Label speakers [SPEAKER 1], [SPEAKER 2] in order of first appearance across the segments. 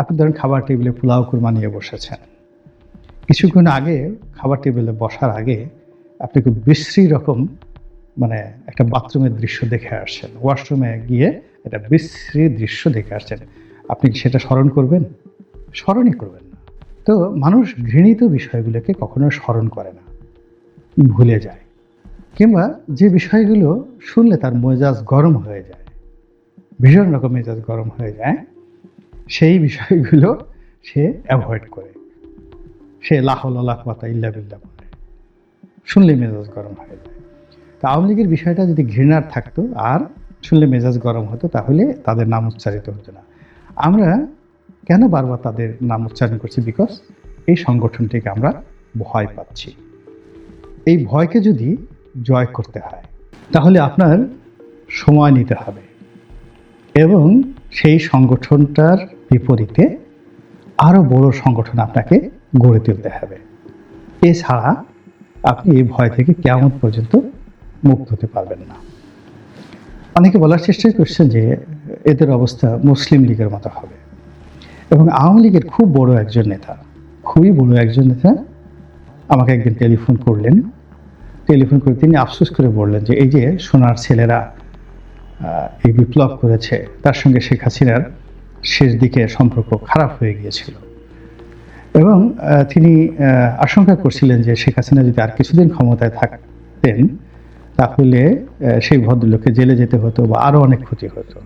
[SPEAKER 1] আপনি ধরেন খাবার টেবিলে পোলাও, কুরমা নিয়ে বসেছেন। কিছুক্ষণ আগে খাবার টেবিলে বসার আগে আপনি খুব বিশ্রী রকম মানে একটা বাথরুমের দৃশ্য দেখে আসছেন। ওয়াশরুমে গিয়ে একটা বিশ্রী দৃশ্য দেখে আসছেন। আপনি সেটা স্মরণ করবেন? স্মরণই করবেন না। তো মানুষ ঘৃণিত বিষয়গুলোকে কখনো স্মরণ করে না। ভুলে যায়। কিংবা যে বিষয়গুলো শুনলে তার মেজাজ গরম হয়ে যায়। ভীষণ রকম মেজাজ গরম হয়ে যায়। সেই বিষয়গুলো সে অ্যাভয়েড করে। সে লাহল লাখপাতা ইল্লা বিল্লা করে শুনলে মেজাজ গরম হয়ে যায়। তা আওয়ামী লীগের বিষয়টা যদি ঘৃণার থাকতো আর শুনলে মেজাজ গরম হতো, তাহলে তাদের নাম উচ্চারিত হতো না। আমরা কেন বারবার তাদের নাম উচ্চারণ করছি? বিকজ এই সংগঠনটিকে আমরা ভয় পাচ্ছি। এই ভয়কে যদি জয় করতে হয়, তাহলে আপনার সময় নিতে হবে। এবং সেই সংগঠনটার বিপরীতে আরও বড় সংগঠন আপনাকে গড়ে তুলতে হবে। এছাড়া আপনি এই ভয় থেকে কেমন পর্যন্ত মুক্ত হতে পারবেন না। অনেকে বলার চেষ্টা করছেন যে এদের অবস্থা মুসলিম লীগের মতো হবে। এবং আওয়ামী লীগের খুব বড় একজন নেতা, খুবই বড় একজন নেতা আমাকে একদিন টেলিফোন করলেন। টেলিফোন করে তিনি আফসোস করে বললেন যে, এই যে সোনার ছেলেরা এই বিপ্লব করেছে, তার সঙ্গে শেখ হাসিনার শেষ দিকে সম্পর্ক খারাপ হয়ে গিয়েছিল। এবং তিনি আশঙ্কা করছিলেন যে শেখ হাসিনা যদি আর কিছুদিন ক্ষমতায় থাকতেন, তাহলে সেই ভদ্রলোককে জেলে যেতে হতো বা আরও অনেক ক্ষতি হতো।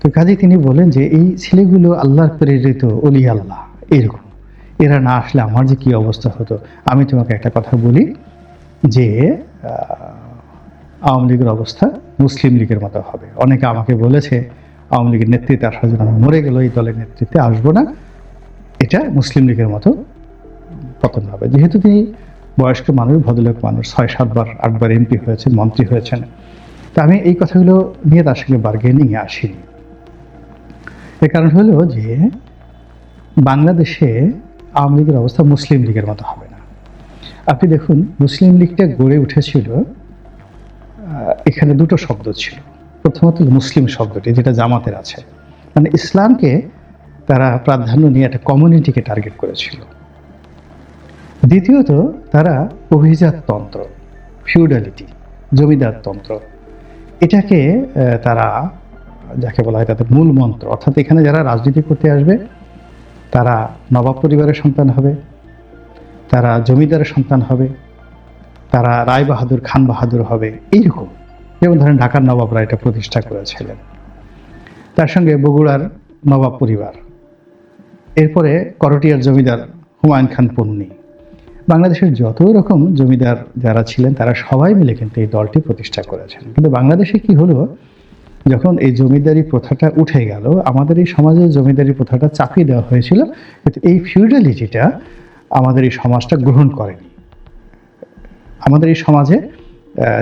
[SPEAKER 1] তো কাজে তিনি বলেন যে এই ছেলেগুলো আল্লাহর প্রেরিত অলি আল্লাহ, এরকম। এরা না আসলে আমার যে কী অবস্থা হতো। আমি তোমাকে একটা কথা বলি যে আওয়ামী লীগের অবস্থা মুসলিম লীগের মতো হবে। অনেকে আমাকে বলেছে আওয়ামী লীগের নেতৃত্বে আসার জন্য আমি মরে গেল এই দলের নেতৃত্বে আসব না। এটা মুসলিম লীগের মতো পতন হবে। যেহেতু তিনি বয়স্ক মানুষ, ভদ্রলোক মানুষ ছয় সাতবার আটবার এমপি হয়েছেন, মন্ত্রী হয়েছেন। তা আমি এই কথাগুলো নিয়ে তার সঙ্গে বার্গেনিংয়ে আসিনি। এর কারণ হলো যে বাংলাদেশে আওয়ামী লীগের অবস্থা মুসলিম লীগের মতো হবে না। আপনি দেখুন, মুসলিম লীগটা গড়ে উঠেছিল এখানে দুটো শব্দ ছিল। প্রথমত মুসলিম শব্দটি, যেটা জামাতের আছে। মানে ইসলামকে তারা প্রাধান্য নিয়ে একটা কমিউনিটিকে টার্গেট করেছিল। দ্বিতীয়ত, তারা অভিজাততন্ত্র ফিউডালিটি জমিদারতন্ত্র এটাকে তারা, যাকে বলা হয় তাদের মূল মন্ত্র, অর্থাৎ এখানে যারা রাজনীতি করতে আসবে, তারা নবাব পরিবারের সন্তান হবে, তারা জমিদারের সন্তান হবে, তারা রায় বাহাদুর খান বাহাদুর হবে, এইরকম। যেমন ধরেন ঢাকার নবাবরা এটা প্রতিষ্ঠা করেছিলেন। তার সঙ্গে বগুড়ার নবাব পরিবার। এরপরে করটিয়ার জমিদার হুমায়ুন খান পন্নী। বাংলাদেশের যত রকম জমিদার যারা ছিলেন, তারা সবাই মিলে কিন্তু এই দলটি প্রতিষ্ঠা করেছেন। কিন্তু বাংলাদেশে কি হলো? যখন এই জমিদারি প্রথাটা উঠে গেল, আমাদের এই সমাজে জমিদারি প্রথাটা চাপিয়ে দেওয়া হয়েছিল, কিন্তু এই ফিউডালিটিটা আমাদের এই সমাজটা গ্রহণ করেনি। আমাদের এই সমাজে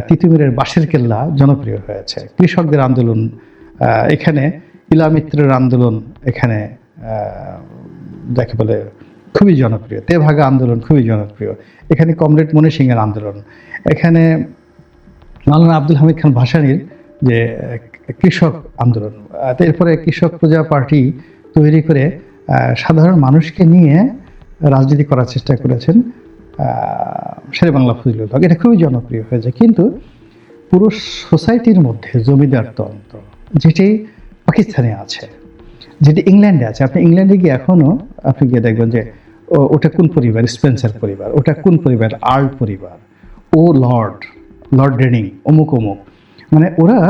[SPEAKER 1] তিতুমিরের বাঁশের কেল্লা জনপ্রিয় হয়েছে। কৃষকদের আন্দোলন এখানে ইলামিত্রের আন্দোলন এখানে যাকে বলে খুবই জনপ্রিয়। তেভাগা আন্দোলন খুবই জনপ্রিয়। এখানে কমরেড মনি সিংয়ের আন্দোলন। এখানে মাওলানা আব্দুল হামিদ খান ভাসানির যে কৃষক আন্দোলন এরপরে কৃষক প্রজা পার্টি তৈরি করে সাধারণ মানুষকে নিয়ে রাজনীতি করার চেষ্টা করেছেন শেরে বাংলা ফজলুল হক, এটা খুবই জনপ্রিয় হয়েছে। কিন্তু পুরো সোসাইটির মধ্যে জমিদার তন্ত্র, যেটি পাকিস্তানে আছে, যেটি ইংল্যান্ডে আছে। আপনি ইংল্যান্ডে গিয়ে এখনও আপনি গিয়ে দেখবেন যে ওটা কোন পরিবার? স্পেন্সার পরিবার। ওটা কোন পরিবার? আর্ল পরিবার। ও লর্ড লর্ড রেনিং অমুক অমুক। মানে ওরা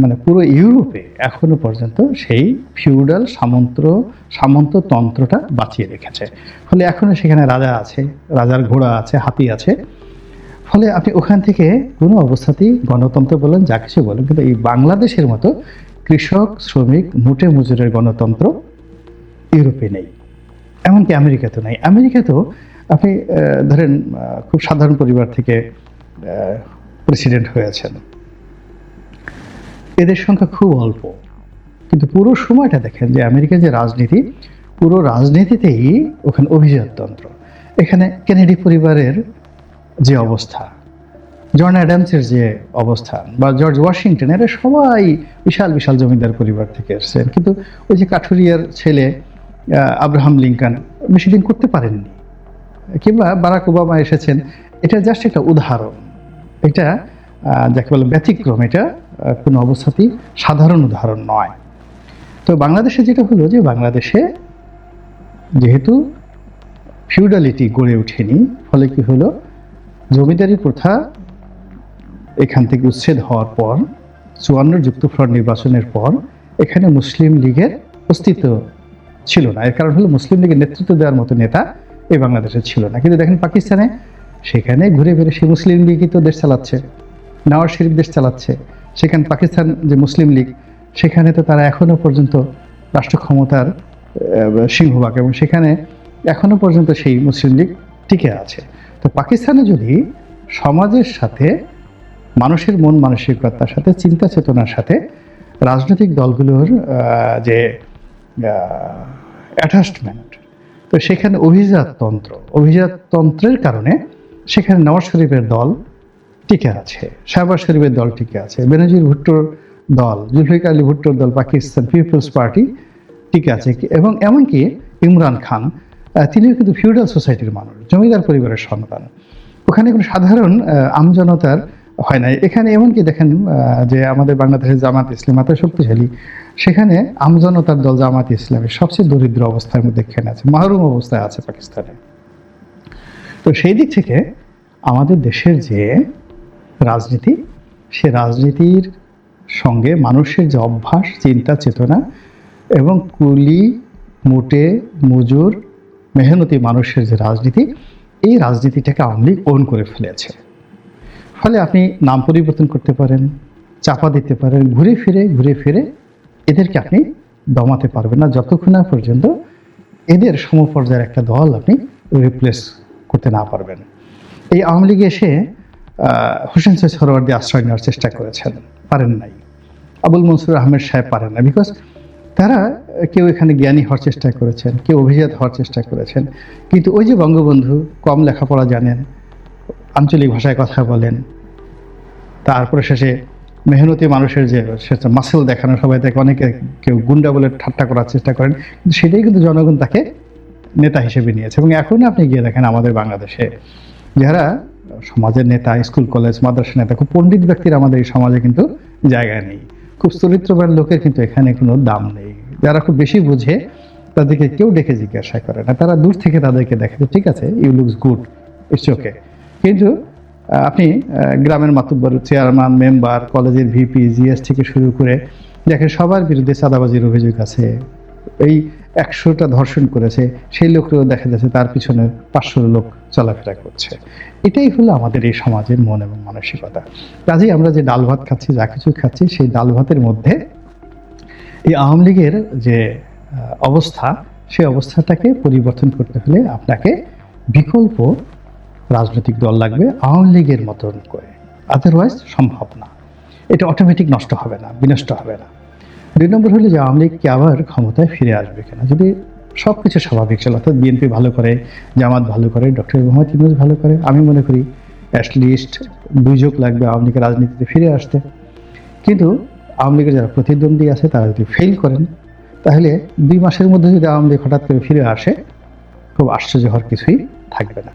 [SPEAKER 1] মানে পুরো ইউরোপে এখনও পর্যন্ত সেই ফিউডাল সামন্ত সামন্ততন্ত্রটা বাঁচিয়ে রেখেছে। ফলে এখনও সেখানে রাজা আছে, রাজার ঘোড়া আছে, হাতি আছে। ফলে আপনি ওখান থেকে কোনো অবস্থাতেই গণতন্ত্র বলেন, যা কিছু বলেন, কিন্তু এই বাংলাদেশের মতো কৃষক, শ্রমিক মুটে মজুরের গণতন্ত্র ইউরোপে নেই। এমনকি আমেরিকাতেও নেই। আমেরিকাতেও আপনি ধরেন খুব সাধারণ পরিবার থেকে প্রেসিডেন্ট হয়েছেন। এদের সংখ্যা খুব অল্প। কিন্তু পুরো সময়টা দেখেন যে আমেরিকার যে রাজনীতি, পুরো রাজনীতিতেই ওখানে অভিজাততন্ত্র। এখানে কেনেডি পরিবারের যে অবস্থা, জন অ্যাডামসের যে অবস্থান বা জর্জ ওয়াশিংটন, এরা সবাই বিশাল বিশাল জমিদার পরিবার থেকে এসেছেন। কিন্তু ওই যে কাঠুরিয়ার ছেলে আব্রাহাম লিঙ্কন বেশি দিন করতে পারেননি। কিংবা বারাক ওবামা এসেছেন। এটা জাস্ট একটা উদাহরণ। এটা যাকে বলে ব্যতিক্রম, এটা কোনো অবস্থাতেই সাধারণ উদাহরণ নয়। তো বাংলাদেশে যেটা হলো যে বাংলাদেশে যেহেতু ফিউডালিটি গড়ে ওঠেনি, ফলে কি হলো? জমিদারি প্রথা এখান থেকে উচ্ছেদ হওয়ার পর, চুয়ান্ন যুক্তফ্রন্ট নির্বাচনের পর, এখানে মুসলিম লীগের অস্তিত্ব ছিল না। এর কারণ হলো মুসলিম লীগের নেতৃত্ব দেওয়ার মতো নেতা এই বাংলাদেশে ছিল না। কিন্তু দেখেন পাকিস্তানে সেখানে ঘুরে ফিরে সেই মুসলিম লীগই তো দেশ চালাচ্ছে, নওয়াজ শরীফ দেশ চালাচ্ছে। সেখানে পাকিস্তান যে মুসলিম লীগ, সেখানে তো তারা এখনও পর্যন্ত রাষ্ট্র ক্ষমতার সিংহভাগ এবং সেখানে এখনও পর্যন্ত সেই মুসলিম লীগ টিকে আছে। তো পাকিস্তানে যদি সমাজের সাথে, মানুষের মন মানসিকতার সাথে, চিন্তা চেতনার সাথে রাজনৈতিক দলগুলোর যে অ্যাটাচমেন্ট তো সেখানে অভিজাততন্ত্র, অভিজাততন্ত্রের কারণে সেখানে নওয়াজ শরীফের দল টিকে আছে, শাহবাজ শরীফের দল টিকে আছে, বেনজির ভুট্টোর দল, জুলফিকার আলী ভুট্টোর দল, পাকিস্তান পিপলস পার্টি টিকে আছে। এবং এমনকি ইমরান খান তিনিও কিন্তু ফিউডাল সোসাইটির মানুষ, জমিদার পরিবারের সন্তান। ওখানে কোনো সাধারণ আমজনতার হয় নাই। এখানে এমনকি দেখেন যে আমাদের বাংলাদেশের জামাত ইসলাম এত শক্তিশালী, সেখানে আমজনতার দল জামাত ইসলামের সবচেয়ে দরিদ্র অবস্থার মধ্যে এখানে আছে, মাহরুম অবস্থায় আছে পাকিস্তানে। তো সেই দিক থেকে আমাদের দেশের যে রাজনীতি। সে রাজনীতির সঙ্গে মানুষের যে অভ্যাস, চিন্তা, চেতনা এবং কুলি, মোটে, মজুর, মেহনতি মানুষের যে রাজনীতি, এই রাজনীতিটাকে আওয়ামী লীগ ওন করে ফেলেছে। ফলে আপনি নাম পরিবর্তন করতে পারেন, চাপা দিতে পারেন, ঘুরে ফিরে ঘুরে ফিরে এদেরকে আপনি দমাতে পারবেন না। যতক্ষণ না পর্যন্ত এদের সমপর্যায়ের একটা দল আপনি রিপ্লেস করতে না পারবেন। এই আওয়ামী লীগে এসে হোসেন সৈয়দ সরোয়ার্দী আশ্রয় নেওয়ার চেষ্টা করেছেন। পারেন নাই। আবুল মনসুর আহমেদ সাহেব পারেন না বিকজ তারা কেউ এখানে জ্ঞানী হওয়ার চেষ্টা করেছেন, কেউ অভিজাত হওয়ার চেষ্টা করেছেন। কিন্তু ওই যে বঙ্গবন্ধু কম লেখাপড়া জানেন, আঞ্চলিক ভাষায় কথা বলেন, তারপরে শেষে মেহনতি মানুষের যে সেটা মাসেল দেখানো, সবাই তাকে অনেকে কেউ গুন্ডা বলে ঠাট্টা করার চেষ্টা করেন, কিন্তু সেটাই কিন্তু জনগণ তাকে নেতা হিসেবে নিয়েছে। এবং এখন আপনি গিয়ে দেখেন আমাদের বাংলাদেশে, যারা সমাজের নেতা, স্কুল, কলেজ মাদ্রাসা নেতা, খুব পণ্ডিত ব্যক্তির আমাদের এই সমাজে কিন্তু জায়গা নেই। খুব চরিত্রবান লোকের কিন্তু এখানে কোনো দাম নেই। যারা খুব বেশি বুঝে, তাদেরকে কেউ ডেকে জিজ্ঞাসা করে না। তারা দূর থেকে তাদেরকে দেখে ঠিক আছে you looks good it's okay কিন্তু আপনি গ্রামের মাতুব্বর চেয়ারম্যান মেম্বার কলেজের ভিপি জিএস থেকে শুরু করে, দেখেন সবার বিরুদ্ধে চাঁদাবাজির অভিযোগ আছে। এই একশোটা ধর্ষণ করেছে, সেই লোকগুলো দেখা যাচ্ছে তার পিছনে পাঁচশো লোক চলাফেরা করছে। এটাই হলো আমাদের এই সমাজের মন এবং মানসিকতা। কাজেই আমরা যে ডাল ভাত খাচ্ছি, যা কিছু খাচ্ছি, সেই ডাল ভাতের মধ্যে এই আওয়ামী লীগের যে অবস্থা, সেই অবস্থাটাকে পরিবর্তন করতে হলে আপনাকে বিকল্প রাজনৈতিক দল লাগবে আওয়ামী লীগের মতন করে। আদারওয়াইজ সম্ভব না। এটা অটোমেটিক নষ্ট হবে না, বিনষ্ট হবে না। দুই নম্বর হলো যে আওয়ামী লীগ কি আবার ক্ষমতায় ফিরে আসবে কিনা? যদি সব কিছু স্বাভাবিক চলে, অর্থাৎ বিএনপি ভালো করে, জামাত ভালো করে, ডক্টর মোহাম্মদ ইউনুস ভালো করে, আমি মনে করি অ্যাটলিস্ট দুই যোগ লাগবে আওয়ামী লীগের রাজনীতিতে ফিরে আসতে। কিন্তু আওয়ামী লীগের যারা প্রতিদ্বন্দ্বী আছে, তারা যদি ফেল করেন, তাহলে দুই মাসের মধ্যে যদি আওয়ামী লীগ হঠাৎ করে ফিরে আসে, খুব আশ্চর্য হওয়ার কিছুই থাকবে না।